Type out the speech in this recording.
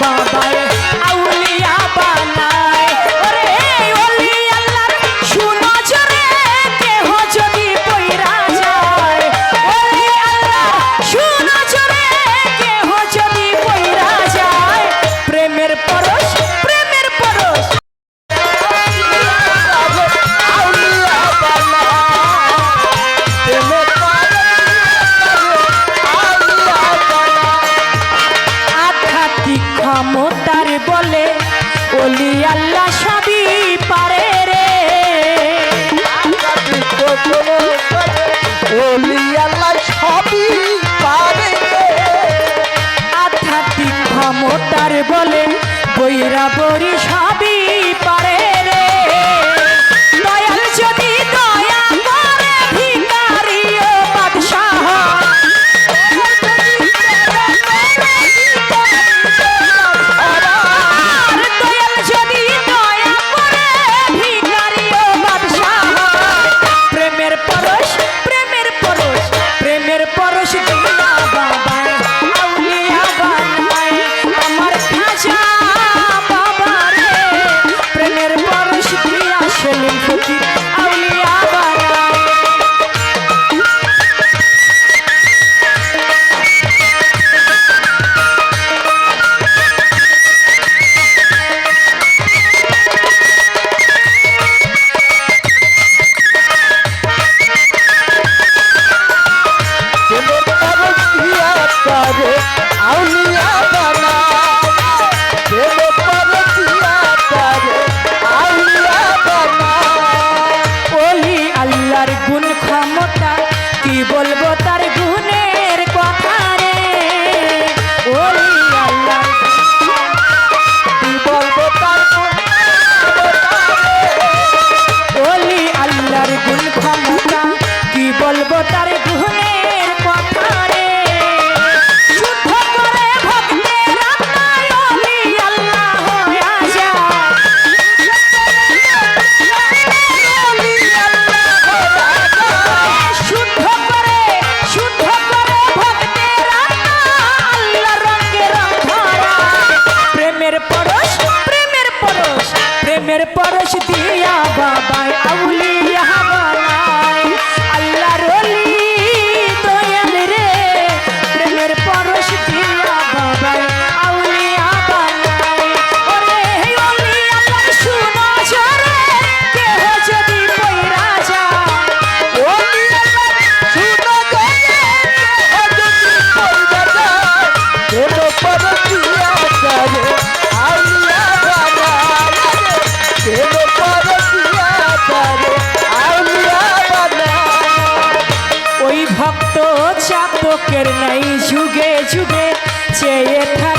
Bob. বলি আল্লাহ সবই পারে রে। বলি আল্লাহ সবই পারে আধ্যাত্মিক ক্ষমতার বলে বৈরা বরিশা লোকের নাই সুগে সুগে চেয়ে থাক